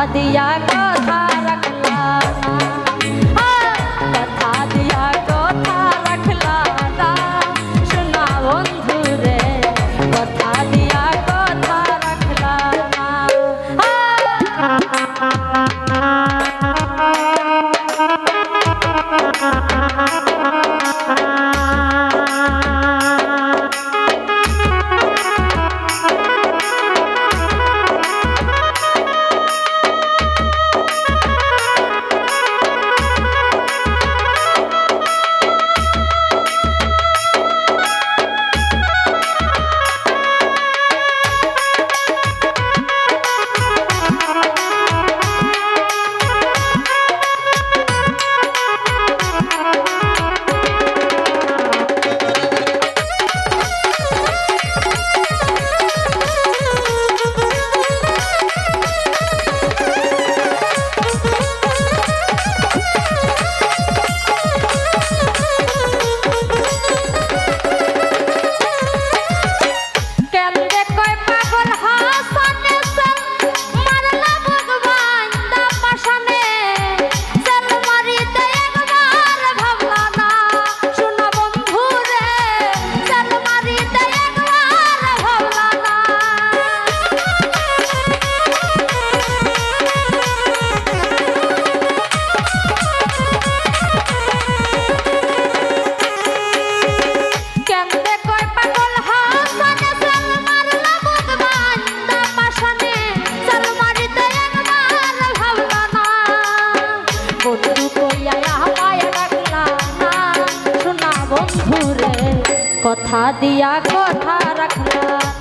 Adiyaka. দিয়া কথা রাখলা